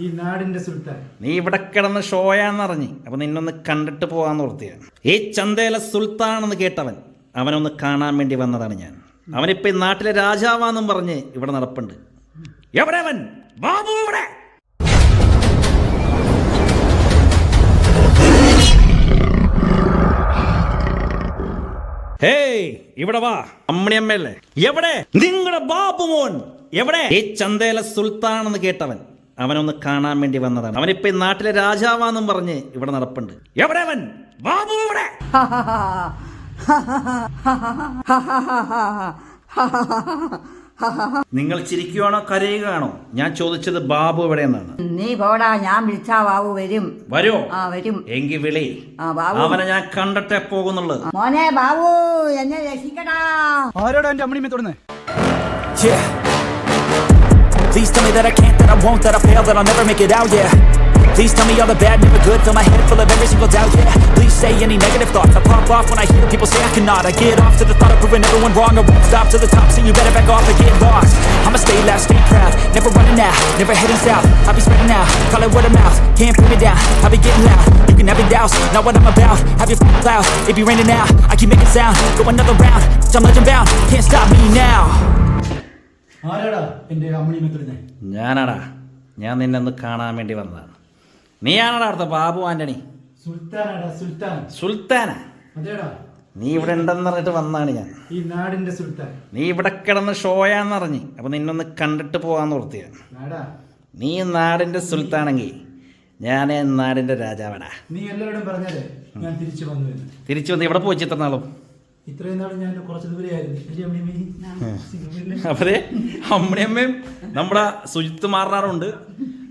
ഈ നാടിന്റെ സുൽത്താൻ. നീ ഇവിടെ കിടന്ന് ഷോയാന്നറിഞ്ഞ്. അപ്പൊ നിന്നൊന്ന് കണ്ടിട്ട് പോകാന്ന് ഓർത്തിയ ഈ ചന്തയിലെ സുൽത്താനെന്ന് കേട്ടവൻ അവനൊന്ന് കാണാൻ വേണ്ടി വന്നതാണ് ഞാൻ. അവനിപ്പോ ഈ നാട്ടിലെ രാജാവാന്നും പറഞ്ഞ് ഇവിടെ നടപ്പുണ്ട്. എവിടെ അവൻ ബാബു ഇവിടെ. ഹേയ് ഇവിടെ വാ അമ്മണിയമ്മയല്ലേ എവിടെ നിങ്ങളുടെ ബാബു മോൻ എവിടെ ഈ ചന്തേല സുൽത്താൻ എന്ന് കേട്ടവൻ അവനൊന്ന് കാണാൻ വേണ്ടി വന്നതാണ് അവനിപ്പോ ഈ നാട്ടിലെ രാജാവാന്നും പറഞ്ഞ് ഇവിടെ നടപ്പുണ്ട് എവിടെ അവൻ ബാബു ഇവിടെ നിങ്ങൾ ചിരിക്കുകയാണോ കരയുകയാണോ? ഞാൻ ചോദിച്ചത് ബാബു എവിടെ നിന്നാണ് നീ പോടാ ഞാൻ വിളിച്ചാ ബാബു വരും. വരുമോ ആ വരും. എങ്കി വിളി. ആ ബാബു. അവനെ ഞാൻ കണ്ടിട്ടേ പോകുന്നുള്ളത് മോനെ ബാബു എന്നെ രക്ഷിക്കടാ. ആരോടാ എന്റെ അമ്മണി തൊടുന്നേ? Please tell me that I can't, that I won't, that I fail, that I'll never make it out, yeah. Please tell me all the bad, never good, fill my head full of every single doubt, yeah. Please say any negative thoughts, I pop off when I hear people say I cannot. I get off to the thought of proving everyone wrong, I won't stop to the top, so you better back off and get lost. I'ma stay loud, stay proud, never running out, never heading south. I'll be spreading out, call it word of mouth, can't put me down, I'll be getting loud. You can have it douse, not what I'm about, have your f***ing cloud. It be raining now, I keep making sound, go another round, I'm legend bound, can't stop me now. ആരാടാ എന്റെ അമ്മണി മക്കളിനെ ഞാനാടാ ഞാൻ നിന്നെ ഒന്ന് കാണാൻ വേണ്ടി വന്നതാണ് നീയാണടാ അടുത്ത ബാബു ആന്റണി. സുൽത്താന? നീ ഇവിടെ ഉണ്ടെന്ന് പറഞ്ഞിട്ട് വന്നാണ് ഞാൻ. ഈ നാടിന്റെ സുൽത്താൻ. നീ ഇവിടെ കിടന്ന് ഷോയാന്നറിഞ്ഞ് അപ്പൊ നിന്നൊന്ന് കണ്ടിട്ട് പോവാന്ന് ഓർത്തിയ. നീ നാടിന്റെ സുൽത്താണെങ്കിൽ ഞാൻ നാടിന്റെ രാജാവടാ നീ എല്ലാവരോടും പറഞ്ഞാലേ ഞാൻ തിരിച്ചു വന്നു തിരിച്ചു വന്ന് ഇവിടെ പോയി ഇത്ര നാളും? ഇത്രയും നാൾ ഞാൻ കുറച്ച് ദൂരെയായിരുന്നു അല്ലേ അമ്മയമ്മയും നമ്മുടെ സുജിത്ത് മാറാറുണ്ട്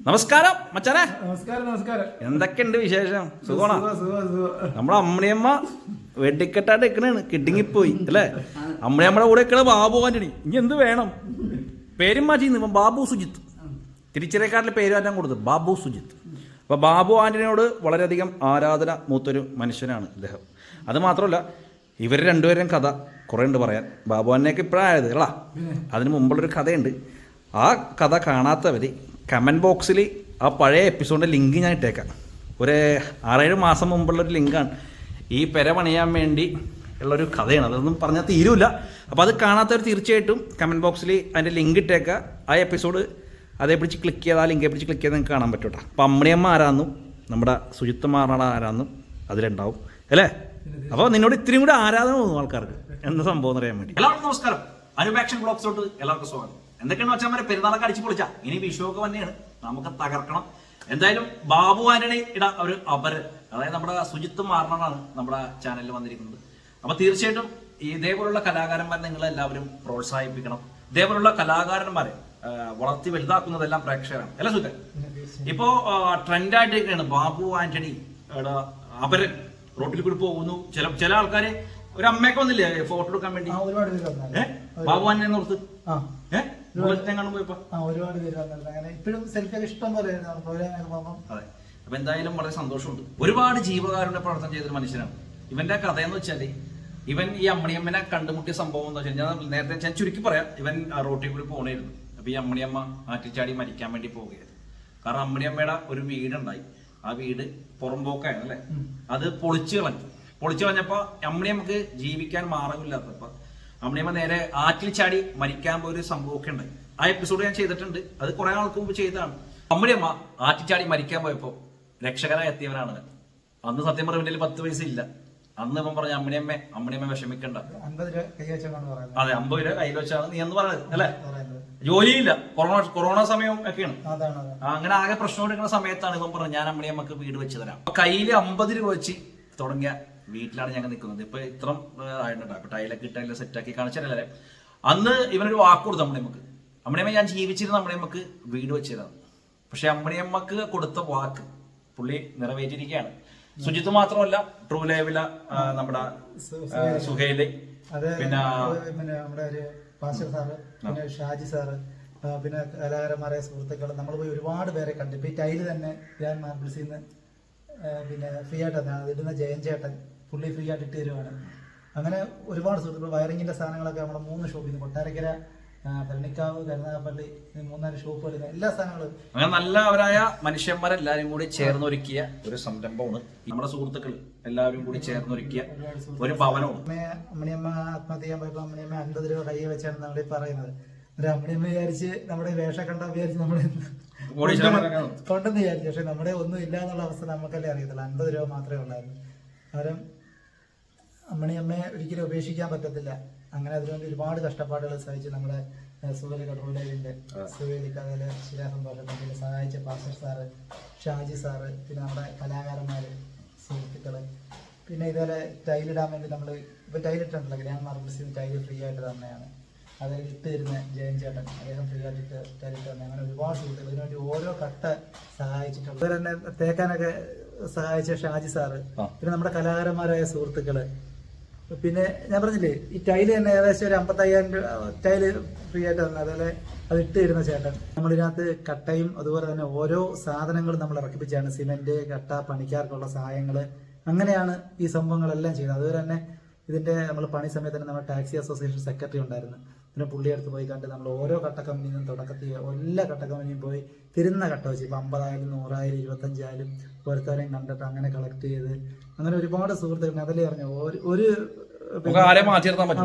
നമസ്കാരം മച്ചാനെ. നമസ്കാരം നമസ്കാരം. എന്തൊക്കെയുണ്ട് വിശേഷം? സുഖമാണോ? സുഖം, സുഖം, സുഖം. നമ്മുടെ അമ്മണിയമ്മ വെടിക്കെട്ടായിട്ട് നിൽക്കണേണ് കിട്ടിങ്ങിപ്പോയി അല്ലേ? അമ്മണിയമ്മയുടെ കൂടെ നിൽക്കണ ബാബു ആന്റണി. ഇനി എന്ത് വേണം? പേരും മാറ്റിന്ന് ഇപ്പം ബാബു സുജിത്ത്. തിരിച്ചറിയക്കാരന്റെ പേര് മാറ്റാൻ കൊടുത്തത് ബാബു സുജിത്ത്. അപ്പോൾ ബാബു ആന്റണിയോട് വളരെയധികം ആരാധന മൂത്തൊരു മനുഷ്യനാണ് ഇദ്ദേഹം. അത് മാത്രമല്ല ഇവർ രണ്ടുപേരും കഥ കുറേ ഉണ്ട് പറയാൻ. ബാബു ആന്റണിയൊക്കെ ഇപ്പോഴായത് അല്ല അതിന് മുമ്പുള്ളൊരു കഥയുണ്ട്. ആ കഥ കാണാത്തവർ കമന്റ് ബോക്സിൽ ആ പഴയ എപ്പിസോഡിന്റെ ലിങ്ക് ഞാൻ ഇട്ടേക്കാം. ഒരു ആറേഴ് മാസം മുമ്പുള്ളൊരു ലിങ്കാണ് ഈ പെര പണിയാൻ വേണ്ടി ഉള്ളൊരു കഥയാണ്. അതൊന്നും പറഞ്ഞാൽ തീരൂല. അപ്പോൾ അത് കാണാത്തവർ തീർച്ചയായിട്ടും കമന്റ് ബോക്സിൽ അതിന്റെ ലിങ്ക് ഇട്ടേക്കുക ആ എപ്പിസോഡ് അതേ പിടിച്ച് ക്ലിക്ക് ചെയ്താൽ ലിങ്കെ പിടിച്ച് ക്ലിക്ക് ചെയ്താൽ നിങ്ങൾക്ക് കാണാൻ പറ്റൂട്ടോ. അപ്പോൾ അമ്മണിയമ്മ ആരാന്നും നമ്മുടെ ശുചിത്വമാറാണ് ആരാന്നും അതിലുണ്ടാവും. അല്ലേ? അപ്പോൾ നിന്നോട് ഇത്രയും കൂടി ആരാധന തോന്നുന്നു ആൾക്കാർക്ക്. എന്താ സംഭവം എന്ന് അറിയാൻ വേണ്ടി. എല്ലാവർക്കും നമസ്കാരം. അനുപാക്ഷൻ ബ്ലോഗ്സോട്ട് എല്ലാവർക്കും സ്വാഗതം. എന്തൊക്കെയാണ് വെച്ചാൽ പെരുന്നാളൊക്കെ അടിച്ചു പൊളിച്ച? ഇനി വിഷുവൊക്കെ തന്നെയാണ് നമുക്ക് തകർക്കണം. എന്തായാലും ബാബു ആന്റണി ഇട ഒരു അപര് അതായത് നമ്മുടെ സുജിത്ത് മാറണമാണ് നമ്മുടെ ചാനലിൽ വന്നിരിക്കുന്നത്. അപ്പൊ തീർച്ചയായിട്ടും ഇതേപോലുള്ള കലാകാരന്മാരെ നിങ്ങൾ എല്ലാവരും പ്രോത്സാഹിപ്പിക്കണം. ഇതേപോലുള്ള കലാകാരന്മാരെ വളർത്തി വലുതാക്കുന്നതെല്ലാം പ്രേക്ഷകരാണ്. അല്ല സുഖം ഇപ്പോ ട്രെൻഡ് ആയിട്ടൊക്കെയാണ് ബാബു ആന്റണി അപരൻ. റോട്ടിൽ കൂടി പോകുന്നു. ചില ചില ആൾക്കാര് ഒരു അമ്മയൊക്കെ വന്നില്ലേ? ഫോട്ടോ എടുക്കാൻ വേണ്ടി. ബാബു ആന്റണി ഓർത്ത്. ഏഹ് ആ ഒരുപാട് പേര് വന്നിട്ടുണ്ട്. അങ്ങനെ ഇപ്പോഴും സെൽഫി ഒക്കെ ഇഷ്ടം പോലെ ആയിരുന്നു. അതെ. അപ്പൊ എന്തായാലും വളരെ സന്തോഷമുണ്ട്. ഒരുപാട് ജീവകാരുടെ പ്രവർത്തനം ചെയ്തൊരു മനുഷ്യനാണ്. ഇവന്റെ കഥ എന്ന് വെച്ചാൽ ഇവൻ ഈ അമ്മണിയമ്മനെ കണ്ടുമുട്ടിയ സംഭവം എന്ന് വെച്ചാൽ ഞാൻ നേരത്തെ ഞാൻ ചുരുക്കി പറയാം. ഇവൻ റോട്ടിൽ കൂടി പോണായിരുന്നു. അപ്പൊ ഈ അമ്മണിയമ്മ ആറ്റിച്ചാടി മരിക്കാൻ വേണ്ടി പോവുകയായിരുന്നു. കാരണം അമ്മണിയമ്മയുടെ ഒരു വീടുണ്ടായി. ആ വീട് പുറമ്പോക്കായിരുന്നു അല്ലെ? അത് പൊളിച്ചു കളഞ്ഞു. പൊളിച്ചു കളഞ്ഞപ്പോ അമ്മണിയമ്മക്ക് ജീവിക്കാൻ മാർഗമില്ലാത്തപ്പോ അമ്മണിയമ്മ നേരെ ആറ്റിൽ ചാടി മരിക്കാൻ പോയൊരു സംഭവമൊക്കെ ഉണ്ട്. ആ എപ്പിസോഡ് ഞാൻ ചെയ്തിട്ടുണ്ട്. അത് കുറെ നാൾക്ക് മുമ്പ് ചെയ്തതാണ്. അമ്മണിയമ്മ ആറ്റിച്ചാടി മരിക്കാൻ പോയപ്പോൾ രക്ഷകരായി എത്തിയവരാണ് അന്ന് സത്യം പറഞ്ഞ പത്ത് പൈസ ഇല്ല. അന്ന് ഇപ്പം പറഞ്ഞ അമ്മണിയമ്മ അമ്മണിയമ്മ വിഷമിക്കണ്ട. അതെ അമ്പത് രൂപ കയ്യിൽ വെച്ചാണ് നീ എന്ന് പറയുന്നത് അല്ലേ? ജോലിയില്ല. കൊറോണ കൊറോണ സമയം ഒക്കെയാണ്. അങ്ങനെ ആകെ പ്രശ്നം എടുക്കുന്ന സമയത്താണ് ഇപ്പം പറഞ്ഞത് ഞാൻ അമ്മണിയമ്മക്ക് വീട് വെച്ച് തരാം. കയ്യിൽ അമ്പത് രൂപ വെച്ച് തുടങ്ങിയ വീട്ടിലാണ് ഞങ്ങൾ നിൽക്കുന്നത്. ഇപ്പൊ ഇത്ര ആയിട്ടുണ്ട്. അപ്പൊ ടൈലൊക്കെ സെറ്റ് സെറ്റാക്കി കാണിച്ചല്ലേ അന്ന് ഇവനൊരു വാക്ക് കൊടുത്തു അമ്മണിയമ്മക്ക് അമ്മണിയമ്മ ഞാൻ ജീവിച്ചിരുന്ന അമ്മണിയമ്മക്ക് വീട് വെച്ചിരുന്നത്. പക്ഷെ അമ്മണിയമ്മക്ക് കൊടുത്ത വാക്ക് പുള്ളി നിറവേറ്റിരിക്കുകയാണ് സുജിത്ത് മാത്രമല്ല ട്രൂ ലൈവില നമ്മുടെ സുഹേലി. പിന്നെ നമ്മുടെ ഒരു പാസ്റ്റർ സാറ് പിന്നെ ഷാജി സാറ് പിന്നെ കലാകാരന്മാരായ സുഹൃത്തുക്കൾ നമ്മൾ പോയി ഒരുപാട് പേരെ കണ്ടു ഇപ്പൊ ഈ ടൈൽ തന്നെ ഞാൻ മാർബിൾസിൽ നിന്ന് ആ, പിന്നെ ഫ്രീ ആയിട്ട് അത് ഇടുന്ന ജയൻ ചേട്ടൻ പുള്ളി ഫ്രീ ആയിട്ട് ഇട്ട് തരുവാണ്. അങ്ങനെ ഒരുപാട് സുഹൃത്തുക്കൾ വയറിങ്ങിന്റെ സാധനങ്ങളൊക്കെ നമ്മുടെ മൂന്ന് ഷോപ്പിൽ നിന്ന് കൊട്ടാരക്കര ഭരണിക്കാവ് കരുനാഗപ്പള്ളി മൂന്നാൽ ഷോപ്പുകളിൽ എല്ലാ സാധനങ്ങളും. അങ്ങനെ നല്ലവരായ മനുഷ്യന്മാരെല്ലാരും കൂടി ചേർന്നൊരുക്കിയ ഒരു സംരംഭമാണ്. നമ്മുടെ സുഹൃത്തുക്കൾ എല്ലാവരും കൂടി ചേർന്നൊരുക്കിയ ഒരു ഭവനവും അമ്മയമ്മ അമ്മണിയമ്മ ആത്മഹത്യ ചെയ്യാൻ പോയപ്പോ അമ്മണിയമ്മ അൻപത് രൂപ കൈ വെച്ചാണ് നമ്മൾ പറയുന്നത്. ഒരു അമ്മണിയമ്മ വിചാരിച്ച് നമ്മുടെ വേഷം കണ്ട വിചാരിച്ച് നമ്മുടെ കൊണ്ടെന്ന് വിചാരിച്ചു. പക്ഷെ നമ്മുടെ ഒന്നും ഇല്ല എന്നുള്ള അവസ്ഥ നമുക്കല്ലേ അറിയത്തില്ല അൻപത് രൂപ മാത്രമേ ഉള്ളായിരുന്നു. അമ്മണി അമ്മണിയമ്മയെ ഒരിക്കലും ഉപേക്ഷിക്കാൻ പറ്റത്തില്ല. അങ്ങനെ അതിനുവേണ്ടി ഒരുപാട് കഷ്ടപ്പാടുകൾ സഹിച്ച് നമ്മുടെ സുവേലി കടറുള്ളതിന്റെ സുവേലി കഥയിലെ ശിലാസന്തോഷം കമ്പനിയിൽ സഹായിച്ച പാസ്റ്റർ സാറ് ഷാജി സാറ് പിന്നെ നമ്മുടെ കലാകാരന്മാര് സുഹൃത്തുക്കൾ. പിന്നെ ഇതുപോലെ ടൈലിടാൻ വേണ്ടി നമ്മൾ ഇപ്പൊ ടൈലിട്ടുണ്ടല്ലോ ഗ്രാൻഡ് മാർബിൾസിൽ ടൈൽ ഫ്രീ ആയിട്ട് തന്നെയാണ്. അത് ഇട്ട് തരുന്ന ജയൻ ചേട്ടൻ അദ്ദേഹം ഫ്രീ ആയിട്ട് ഇട്ട് അങ്ങനെ ഒരുപാട് സുഹൃത്തുക്കൾ. ഇതിനുവേണ്ടി ഓരോ കട്ട സഹായിച്ചിട്ടുണ്ട്. അതുപോലെ തന്നെ തേക്കാനൊക്കെ സഹായിച്ച ഷാജി സാറ് പിന്നെ നമ്മുടെ കലാകാരന്മാരായ സുഹൃത്തുക്കൾ. പിന്നെ ഞാൻ പറഞ്ഞില്ലേ ഈ ടൈൽ തന്നെ ഏകദേശം ഒരു അമ്പത്തയ്യായിരം രൂപ ടൈൽ ഫ്രീ ആയിട്ട് തന്നെ. അതുപോലെ അത് ഇട്ട് തരുന്ന ചേട്ടൻ. നമ്മളിതിനകത്ത് കട്ടയും അതുപോലെ തന്നെ ഓരോ സാധനങ്ങളും നമ്മൾ ഇറക്കിപ്പിച്ചാണ്. സിമെന്റ് കട്ട പണിക്കാർക്കുള്ള സഹായങ്ങൾ അങ്ങനെയാണ് ഈ സംഭവങ്ങളെല്ലാം ചെയ്യുന്നത്. അതുപോലെ തന്നെ ഇതിന്റെ നമ്മൾ പണി സമയത്ത് തന്നെ നമ്മുടെ ടാക്സി അസോസിയേഷൻ സെക്രട്ടറി ഉണ്ടായിരുന്നു. പിന്നെ പുള്ളി അടുത്ത് പോയി കണ്ട് നമ്മൾ ഓരോ കട്ടക്കമ്പനിയും തുടക്കത്തിൽ എല്ലാ കട്ടക്കമ്പനിയും പോയി തിരുന്ന കട്ട വെച്ച് ഇപ്പം അമ്പതായാലും നൂറായാലും ഇരുപത്തഞ്ചായാലും ഓരോരുത്തരെയും കണ്ടിട്ട് അങ്ങനെ കളക്ട് ചെയ്ത് അങ്ങനെ ഒരുപാട് സുഹൃത്തുക്കൾ അതല്ലേ പറഞ്ഞു? ഒരു ഒരു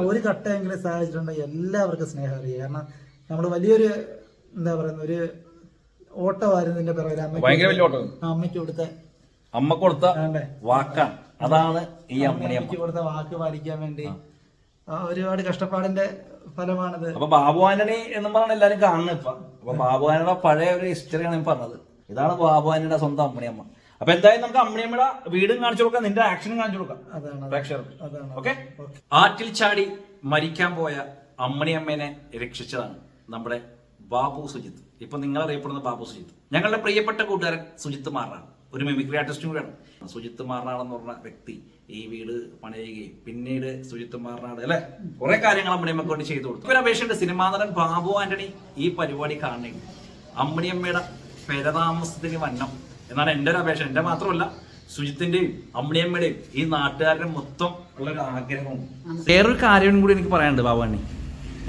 ഒരു കട്ടയെങ്കിലും സഹായിച്ചിട്ടുണ്ടെങ്കിൽ എല്ലാവർക്കും സ്നേഹം അറിയുക കാരണം നമ്മൾ വലിയൊരു എന്താ പറയുന്ന ഒരു ഓട്ടമായിരുന്നതിന്റെ പിറകിൽ അമ്മയ്ക്ക് അമ്മയ്ക്ക് കൊടുത്ത അമ്മ കൊടുത്ത വാക്കാണ്. അതാണ് ഈ അമ്മയ്ക്ക് കൊടുത്ത വാക്ക് പാലിക്കാൻ വേണ്ടി ഒരുപാട് കഷ്ടപ്പാടിന്റെ ഫലമാണിത്. അപ്പൊ ബാബു ആന്റണി എന്നും പറഞ്ഞാണ് എല്ലാരും കാണുന്നത് ഇപ്പൊ. അപ്പൊ ബാബു ആന്റണിയുടെ പഴയ ഒരു ഹിസ്റ്ററിയാണ് ഞാൻ പറഞ്ഞത്. ഇതാണ് ബാബു ആന്റണിയുടെ സ്വന്തം അമ്മണിയമ്മ. അപ്പൊ എന്തായാലും നമുക്ക് അമ്മണിയമ്മയുടെ വീടും കാണിച്ചു കൊടുക്കാം നിന്റെ ആക്ഷനും കാണിച്ചു കൊടുക്കാം. അതാണ് പ്രേക്ഷകർക്ക്. ഓക്കെ ആറ്റിൽ ചാടി മരിക്കാൻ പോയ അമ്മണിയമ്മേനെ രക്ഷിച്ചതാണ് നമ്മുടെ ബാബു സുജിത്ത്. ഇപ്പൊ നിങ്ങൾ അറിയപ്പെടുന്ന ബാബു സുജിത്ത്. ഞങ്ങളുടെ പ്രിയപ്പെട്ട കൂട്ടുകാരൻ സുജിത്ത് മാറാണ്. ഒരു മിമിക്രി ആർട്ടിസ്റ്റും കൂടെയാണ്. സുജിത്ത് മാറാണെന്ന് പറഞ്ഞ വ്യക്തി ഈ വീട് പണിയുകയും. പിന്നീട് സുജിത്ത് മാറനാട് അല്ലെ? കുറെ കാര്യങ്ങൾ അമ്മണിയമ്മക്ക് കൊണ്ട് ചെയ്തു കൊടുത്തു. ഒരു അപേക്ഷയുണ്ട്. സിനിമാ നടൻ ബാബു ആന്റണി ഈ പരിപാടി കാണണമെങ്കിൽ അമ്മണിയമ്മയുടെ പെരതാമസത്തിന് വന്നം എന്നാണ് എന്റെ ഒരു അപേക്ഷ. എന്റെ മാത്രമല്ല സുജിത്തിന്റെയും അമ്മണിയമ്മയുടെയും ഈ നാട്ടുകാരുടെ മൊത്തം ഉള്ള ഒരു ആഗ്രഹവും. വേറൊരു കാര്യം കൂടി എനിക്ക് പറയാനുണ്ട് ബാബുണ്ണി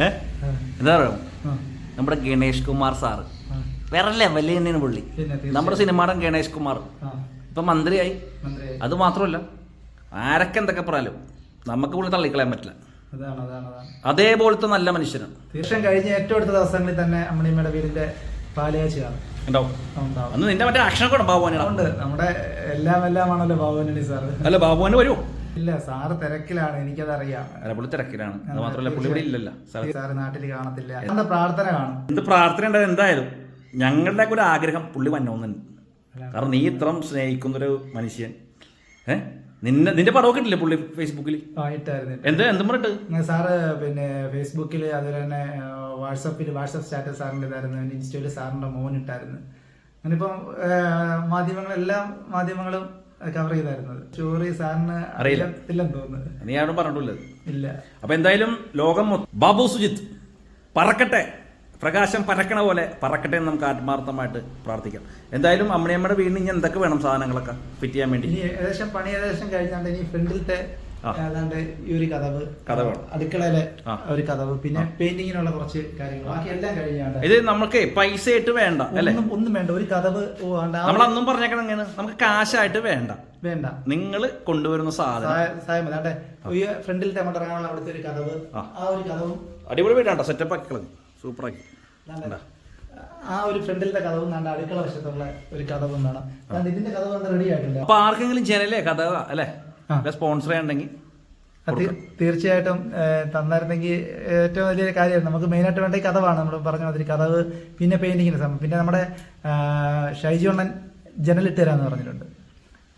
ഏഹ് എന്താ പറയുക? നമ്മുടെ ഗണേഷ് കുമാർ സാറ്. വേറെ ലെവലിൽ തന്നെയാണ് പുള്ളി. നമ്മുടെ സിനിമാടൻ ഗണേഷ് കുമാർ. ഇപ്പൊ മന്ത്രിയായി. അത് മാത്രമല്ല ആരൊക്കെ എന്തൊക്കെ പറയാലും നമുക്ക് പുള്ളി തള്ളിക്കളയാൻ പറ്റില്ല. അതാണ് അതാണ് അതാണ്. അതേപോലത്തെ നല്ല മനുഷ്യനാണ് തീർച്ചയായും കഴിഞ്ഞ ഏറ്റവും അടുത്ത ദിവസങ്ങളിൽ തന്നെ അമ്മണിയമ്മയുടെ വീടിന്റെ പാലയാച്ചിയാണ്. ഉണ്ടാവും ഉണ്ടാവും. അന്ന് നിന്റെ മറ്റേ ആക്ഷൻ കൂടെ ബാബുവാനാണ് നമ്മുടെ എല്ലാം എല്ലാം ആണല്ലോ ബാബുവിനണി സാറ്. അല്ല ബാബുവാന് വരുമോ ഇല്ല സാറ് തിരക്കിലാണ്. എനിക്കതറിയാം. അല്ല പുള്ളി തിരക്കിലാണ്. അത് മാത്രമല്ല പുള്ളി ഇവിടെ ഇല്ലല്ലോ. സാർ സാറ് നാട്ടിൽ കാണത്തില്ല. എന്താ പ്രാർത്ഥന കാണും? എന്ത് പ്രാർത്ഥന ഉണ്ടായത് എന്തായാലും ഞങ്ങളുടെ ഒരു ആഗ്രഹം പുള്ളി വന്നോന്നു കാരണം നീ ഇത്രയും സ്നേഹിക്കുന്നൊരു മനുഷ്യൻ. ഏ? നിന്നെ നിന്റെ പടമൊക്കെ ഇട്ടില്ലേ പുള്ളി ഫേസ്ബുക്കിൽ എന്ത് എന്തും പറഞ്ഞിട്ട് സാറ് പിന്നെ ഫേസ്ബുക്കിൽ അതുപോലെ തന്നെ വാട്സപ്പിൽ വാട്സപ്പ് സ്റ്റാറ്റസ് സാറിന്റെ ഇതായിരുന്നു ഇൻസ്റ്റയിൽ ഇൻസ്റ്റയിൽ സാറിന്റെ മോൻ ഇട്ടായിരുന്നു. അങ്ങനിപ്പം മാധ്യമങ്ങളെല്ലാം മാധ്യമങ്ങളും കവർ ചെയ്തായിരുന്നത് സ്റ്റോറി സാറിന് അറിയില്ലെന്ന് തോന്നുന്നത് നീ ആരും പറഞ്ഞിട്ടില്ല ഇല്ല. അപ്പൊ എന്തായാലും ലോകം ബാബു സുജിത്ത് പറക്കട്ടെ. പ്രകാശം പരക്കണ പോലെ പറക്കട്ടെ എന്ന് നമുക്ക് ആത്മാർത്ഥമായിട്ട് പ്രാർത്ഥിക്കാം. എന്തായാലും അമ്മണിയമ്മയുടെ വീടിന് ഇനി എന്തൊക്കെ വേണം സാധനങ്ങളൊക്കെ ഫിറ്റ് ചെയ്യാൻ വേണ്ടി? ഇനി ഏകദേശം പണി ഏകദേശം കഴിഞ്ഞാണ്ട് ഇനി ഫ്രണ്ടിലത്തെ. ഏതാണ്ട് ഈ ഒരു കഥവ് കഥവ്. അടുക്കളയിലെ ഒരു കഥവ് പിന്നെ പെയിന്റിങ്ങിനുള്ള കുറച്ച് കാര്യങ്ങൾ. ബാക്കി എല്ലാം കഴിഞ്ഞാണ്ട് ഇത് നമുക്ക് പൈസ ആയിട്ട് വേണ്ട അല്ലെ? ഒന്നും വേണ്ട. ഒരു കഥവ് നമ്മളൊന്നും പറഞ്ഞേക്കണം എങ്ങനെ? നമുക്ക് കാശായിട്ട് വേണ്ട. വേണ്ട. നിങ്ങൾ കൊണ്ടുവരുന്ന സാധനം. ഫ്രണ്ടിലത്തെ ഇറങ്ങാനുള്ള അവിടുത്തെ ഒരു കഥവ്. ആ. ഒരു കഥവും അടിപൊളി വീടാണ്ടോ സെറ്റപ്പ് ആക്കി കളഞ്ഞു സൂപ്പർ ആക്കി. ദാണ്ടെ, ആ ഒരു ഫ്രണ്ടിലത്തെ കഥവും നാണ്ട് അടുക്കള വശത്തുള്ള ഒരു കഥവും കാണാം. ഇതിന്റെ കഥ കൊണ്ട് റെഡി ആയിട്ടില്ല അപ്പൊ ആർക്കെങ്കിലും ജനലേ കഥ അല്ലെ? സ്പോൺസർ ചെയ്യണ്ടെങ്കിൽ തീർച്ചയായിട്ടും തന്നായിരുന്നെങ്കിൽ ഏറ്റവും വലിയൊരു കാര്യമായിരുന്നു. നമുക്ക് മെയിനായിട്ട് വേണ്ട കഥവാണ്. നമ്മൾ പറഞ്ഞ മാതിരി കഥവ് പിന്നെ പെയിന്റിങ്ങിന് സമയം പിന്നെ നമ്മുടെ ഷൈജു ജനലിട്ട് തരാന്ന് പറഞ്ഞിട്ടുണ്ട്.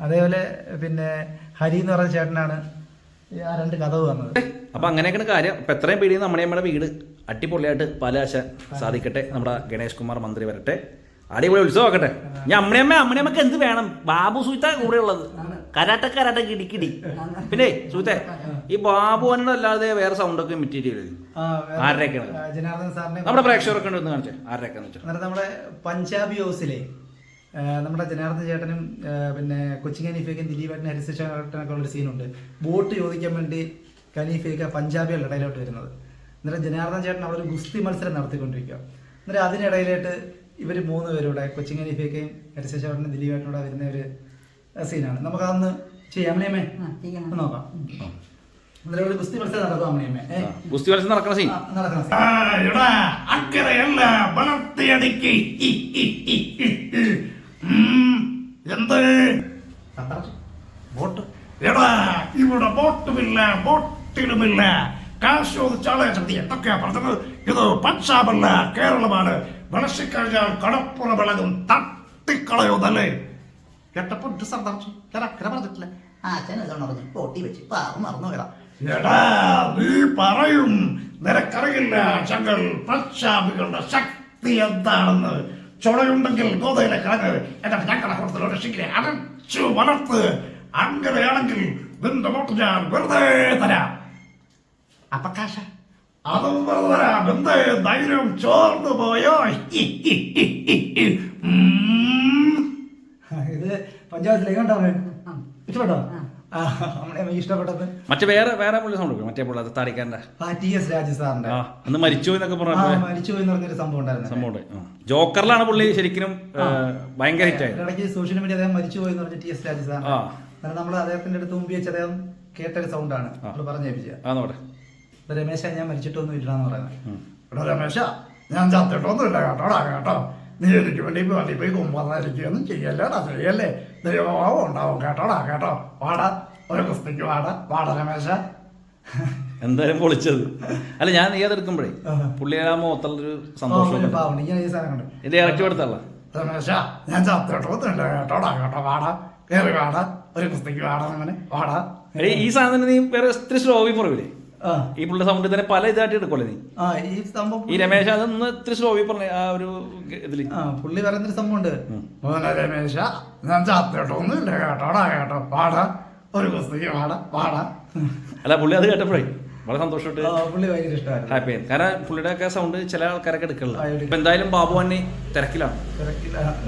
അതേപോലെ പിന്നെ ഹരി എന്ന് പറഞ്ഞ ചേട്ടനാണ് ആ രണ്ട് കഥവ് വന്നത്. അപ്പൊ അങ്ങനെയൊക്കെയാണ് കാര്യം. അപ്പൊ എത്രയും പേടിയും നമ്മുടെ നമ്മുടെ വീട്. അടിപൊളിയായിട്ട് പാലാശ സാധിക്കട്ടെ. നമ്മുടെ ഗണേഷ് കുമാർ മന്ത്രി വരട്ടെ. അടിപൊളി ഉത്സവം ആക്കട്ടെ ഞാൻ അമ്മയമ്മ അമ്മയമ്മക്ക് എന്ത് വേണം? ബാബു സുഹൃത്ത കൂടെ ഉള്ളത്. കരാട്ട കരാട്ട കിടിക്കിടി. പിന്നെ സുഹൃത്തെ ഈ ബാബു അല്ലാതെ വേറെ സൗണ്ട് ഒക്കെ മെറ്റീരിയൽ ആരുടെയൊക്കെയാണ് നമ്മുടെ പ്രേക്ഷകരൊക്കെ ഉണ്ട് ഒന്ന് കാണിച്ചേ. ആരുടെയൊക്കെയാന്ന് വെച്ചാൽ നമ്മുടെ പഞ്ചാബി ഹൗസിലെ നമ്മുടെ ജനാർദ്ദൻ ചേട്ടനും പിന്നെ കൊച്ചിൻ കനീഫയ്ക്കും ദിലീപേട്ടനും ഹരിശേഷനൊക്കെ ഉള്ളൊരു സീനുണ്ട് ബോട്ട് ചോദിക്കാൻ വേണ്ടി കനീഫയ്ക്ക് പഞ്ചാബികളുടെ ഇടയിലോട്ട് വരുന്നത്. അന്നേരം ജനാർദ്ദൻ ചേട്ടൻ അവിടെ ഒരു ഗുസ്തി മത്സരം നടത്തിക്കൊണ്ടിരിക്കുക അന്നേരം അതിനിടയിലായിട്ട് ഇവർ മൂന്ന് പേരൂടെ കൊച്ചിൻ ഹനീഫയൊക്കെയും ഹരിശേഷേട്ടനും ദിലീപേട്ടനോടെ കൂടെ വരുന്ന ഒരു സീനാണ്. നമുക്കതൊന്ന് ചെയ്യാം അമ്മണിയമ്മേ നോക്കാം. അന്നേരം ഒരു ഗുസ്തി മത്സരം നടക്കും അമ്മണിയമ്മേ ഗുസ്തി മത്സരം നടക്കണ സീൻ. നടക്കണം അക്കരെയല്ല വളർത്തിയടിക്ക്. എന്ത്? എടാ ഇവിടെ ബോട്ടുമില്ല ബോട്ടിലുമില്ല. കാശോദിച്ചാളെ ശക്തി എന്തൊക്കെയാ പറഞ്ഞത്? ഇത് പഞ്ചാബല്ല കേരളമാണ്. വിളശിക്കഴിഞ്ഞാൽ കടപ്പുറ വിളകും തട്ടിക്കളയോന്നല്ലേ കേട്ടപ്പോ സർദാർജി അക്കരെ പറഞ്ഞിട്ടില്ല. ആ നീ പറയും. നിനക്കറിയില്ല ഞങ്ങൾ പഞ്ചാബികളുടെ ശക്തി എന്താണെന്ന്. ചുളയുണ്ടെങ്കിൽ ഗോതയിലെ കിടങ്ങ് എന്റെ ഞങ്ങളെ കൊടുത്ത് രക്ഷിക്കില്ലേ അടച്ചു വളർത്ത്. അങ്ങനെയാണെങ്കിൽ നിന്റെ വോട്ട് ഞാൻ വെറുതെ തരാം. അപ്പൊ കാശ? അതും വെറുതെ തരാം എന്തേ ധൈര്യം ചോർന്നു പോയോ. ഇത് പഞ്ചായത്തിലേക്ക് ഉണ്ടോ ഇഷ്ടപ്പെട്ടോ? ഇഷ്ടപ്പെട്ടത് മറ്റേ വേറെ വേറെ പുള്ളി സൗണ്ട് മറ്റേ പുള്ളി അത് താടിക്കാരന്റെ. ടി എസ് രാജു സാറിന്റെ അന്ന് മരിച്ചു എന്നൊക്കെ പറഞ്ഞു മരിച്ചു എന്ന് പറഞ്ഞൊരു സംഭവം ഉണ്ടായിരുന്നു. സംഭവം ജോക്കറിലാണ് പുള്ളി ശരിക്കും ഭയങ്കര ഹിറ്റായി ഇടയ്ക്ക് സോഷ്യൽ മീഡിയ അദ്ദേഹം മരിച്ചു പോയി എന്ന് പറഞ്ഞ ടി എസ് രാജു സാർ നമ്മൾ അദ്ദേഹത്തിന്റെ അടുത്ത് മുമ്പ് വെച്ച് അദ്ദേഹം കേട്ടൊരു സൗണ്ടാണ് നമ്മൾ പറഞ്ഞേപ്പിച്ചത്. രമേശ ഞാൻ മരിച്ചിട്ടൊന്നും ഇല്ലാന്ന് പറയുന്നത്. എടാ രമേശ ഞാൻ ചത്തിട്ടൊന്നുമില്ല കേട്ടോടാ കേട്ടോ. നീ എനിക്ക് വേണ്ടി വേണ്ടി പോയി കുമ്പറിയിരിക്കുകയൊന്നും ചെയ്യല്ലേടാ ചെയ്യല്ലേ. ദൈവഭാവം ഉണ്ടാവും കേട്ടോടാ കേട്ടോ. വാടാ ഒരു കുസ്തിക്ക് വാടാ. വാടാ രമേശ. എന്തായാലും പൊളിച്ചത്. അല്ല ഞാൻ നീ അതെടുക്കുമ്പോഴേ. പുള്ളിയുടെ ആ മുഖത്തുള്ളൊരു സന്തോഷം ഇത് ഇറക്കി കൊടുത്തല്ല രമേശ ഞാൻ ചത്തിട്ടൊന്നുമില്ല കേട്ടോടാ കേട്ടോ. വാടാ കേറി വാടാ. ഒരു കുസ്തിക്ക് വാടാ അങ്ങനെ. വാടാ. ഈ സാധനം നീ വേറെ ഇത്തിരി ശ്രോവി പറയൂലേ ആ ഈ പുള്ളി സൗണ്ട് തന്നെ പല ഇതായിട്ട് എടുക്കുമല്ലേ നീ? ആ ഈ സംഭവം ഈ രമേശ് അതൊന്ന് ഇത്തിരി സ്ലോവി പറഞ്ഞ ആ ഒരു ഇതിൽ. ആ പുള്ളി പറയുന്നൊരു സംഭവം ഉണ്ട്. മോനെ രമേശ ഞാൻ ചത്തിട്ടൊന്നുമില്ല കേട്ടോടാ കേട്ടോ. പാടാ ഒരു പുസ്തകം പാടാ പാടാ. അല്ല പുള്ളി അത് കേട്ടപ്പോഴേ വളരെ സന്തോഷമായിട്ട് ആ, പുള്ളി ഭയങ്കര ഹാപ്പി ആയിരുന്നു കാരണം പുള്ളിയുടെ ഒക്കെ സൗണ്ട് ചില ആൾക്കാരൊക്കെ എടുക്കില്ല ആ, ഇപ്പൊ എന്തായാലും ബാബു തന്നെ തിരക്കിലാണ്.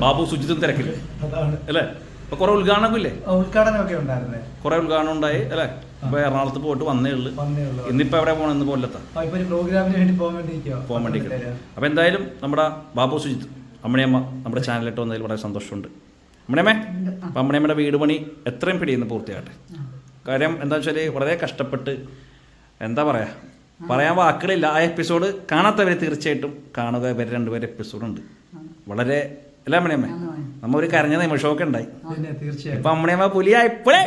ബാബു സുജിത്തും തിരക്കില്ല അതാണ്. അല്ലേ? ഇപ്പൊ കുറെ ഉദ്ഘാടനം ഇല്ലേ? ഉദ്ഘാടനം ഉദ്ഘാടനമൊക്കെ ഉണ്ടായിരുന്നേ. കുറെ ഉദ്ഘാടനം ഉണ്ടായി അല്ലേ? ഇപ്പൊ എറണാകുളത്ത് പോയിട്ട് വന്നേ ഉള്ളു. വന്നേ ഉള്ളൂ. ഇന്നിപ്പോ എവിടെ പോകണം ഇന്ന് കൊല്ലത്താ? ആ, ഇപ്പൊ ഒരു പ്രോഗ്രാമിന് വേണ്ടി പോകാൻ വേണ്ടി നിൽക്കുക പോകാൻ വേണ്ടി അപ്പൊ എന്തായാലും നമ്മുടെ ബാബു സുജിത്ത് അമ്മണിയമ്മ നമ്മുടെ ചാനലിലിട്ട് വന്നതിൽ വളരെ സന്തോഷമുണ്ട്. അമ്മണിയമ്മേ അപ്പൊ അമ്മണിയമ്മയുടെ വീട് പണി എത്രയും പിടിയെന്ന് പൂർത്തിയാകട്ടെ. കാര്യം എന്താ വെച്ചാൽ വളരെ കഷ്ടപ്പെട്ട് എന്താ പറയാ പറയാൻ വാക്കുകളില്ല. ആ എപ്പിസോഡ് കാണാത്തവരെ തീർച്ചയായിട്ടും കാണുക ഇവർ രണ്ടുപേരും എപ്പിസോഡുണ്ട്. വളരെ അല്ല അമ്മണിയമ്മേ? നമ്മ ഒരു കരഞ്ഞ നിമിഷമൊക്കെ ഉണ്ടായി. ഇപ്പൊ അമ്മണിയമ്മ പുലിയായിപ്പോഴേ.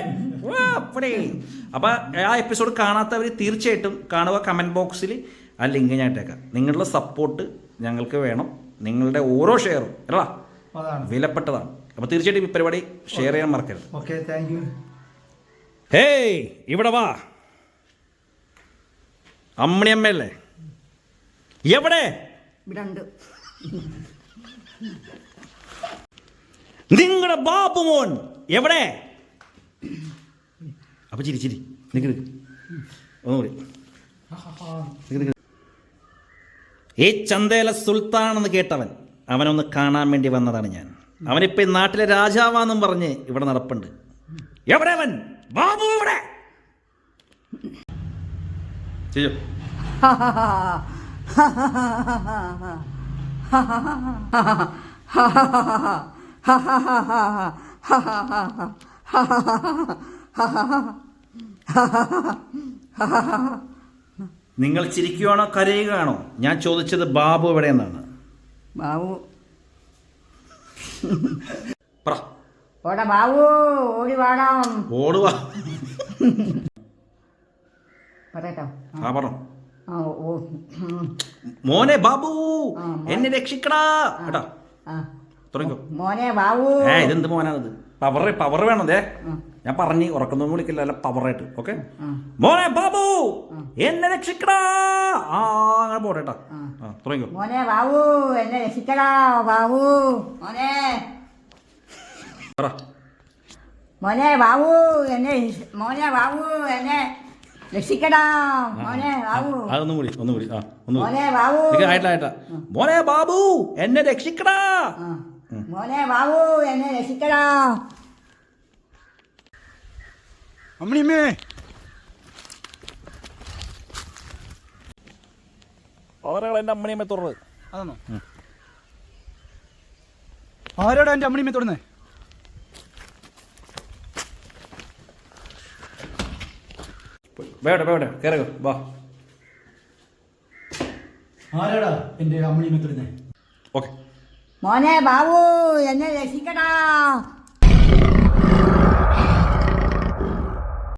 അപ്പൊ ആ എപ്പിസോഡ് കാണാത്തവർ തീർച്ചയായിട്ടും കാണുക കമന്റ് ബോക്സിൽ ആ ലിങ്ക് ഞാൻ ഇട്ടേക്കാം. നിങ്ങളുടെ സപ്പോർട്ട് ഞങ്ങൾക്ക് വേണം. നിങ്ങളുടെ ഓരോ ഷെയറും അല്ല? അതാണ്. വിലപ്പെട്ടതാണ്. അപ്പൊ തീർച്ചയായിട്ടും ഈ പരിപാടി ഷെയർ ചെയ്യാൻ മറക്കരുത്. ഓക്കെ താങ്ക് യു ഹേയ് ഇവിടെ വാ. അമ്മണിയമ്മയല്ലേ എവിടെ? ഇവിടെ ഉണ്ട് ബാപ്പു ബാബുമോൻ എവിടെ? അപ്പൊ ചിരി ചിരി. നിക്ക്. ഒന്നുകൂടി. ഈ ചന്തയില സുൽത്താനെന്ന് കേട്ടവൻ അവനൊന്ന് കാണാൻ വേണ്ടി വന്നതാണ് ഞാൻ. അവനിപ്പോ ഈ നാട്ടിലെ രാജാവാന്നും പറഞ്ഞ് ഇവിടെ നടപ്പുണ്ട്. എവിടെ അവൻ? ബാബു എവിടെ? ചെയ്യോ. നിങ്ങൾ ചിരിക്കുകയാണോ കരയുകയാണോ? ഞാൻ ചോദിച്ചത് ബാബു എവിടെ എന്നാണ് ബാബു ഓടാ ബാബു ഓടി വാടാം. ഓടുവാ പറയട്ടോ. ആ. പറഞ്ഞു മോനെ ബാബു എന്നെ രക്ഷിക്കടാ. കേട്ടോ തുടങ്ങിക്കോ. മോനെ ബാബു. ഏ ഇതെന്ത് മോനാണിത്? പവർ പവർ വേണം ദേ. ഞാൻ പറഞ്ഞു ഉറക്കൊന്നും വിളിക്കില്ല അല്ല പവറായിട്ട് ഓക്കെ. മോനെ ബാബു എന്നെ രക്ഷിക്കടാ. ആ അങ്ങനെ പോട്ടെ കേട്ടാ ആ തുടങ്ങിക്കോ. മോനെ ബാബു എന്നെ രക്ഷിക്കടാ ബാബു. മോനെ. പറ. മോനെ ബാബു എന്നെ മോനെ ബാബു എന്നെ രക്ഷിക്കടാ. മോനെ ബാബു. അതൊന്നും കൂടി ഒന്നും കൂടി ആ ഒന്നും മോനെ ബാബു. ആയിട്ടില്ല ആയിട്ടാ മോനെ ബാബു എന്നെ രക്ഷിക്കടാ. മോനെ ബാബു എന്നെ രക്ഷിക്കടാ. അമ്മണിയമ്മേ. അവരാണ് എന്റെ അമ്മണിയമ്മ തുറന്നത് അതാണോ? ആരോടാ എന്റെ അമ്മണിയമ്മ തൊടുന്നേ? വേണ്ട വേണ്ട കയറുക വാ. ആരോടാ എന്റെ അമ്മണിയമ്മ തൊടുന്നേ? ഓക്കെ. മോനെ ബാബു എന്നെ രക്ഷിക്കടാ.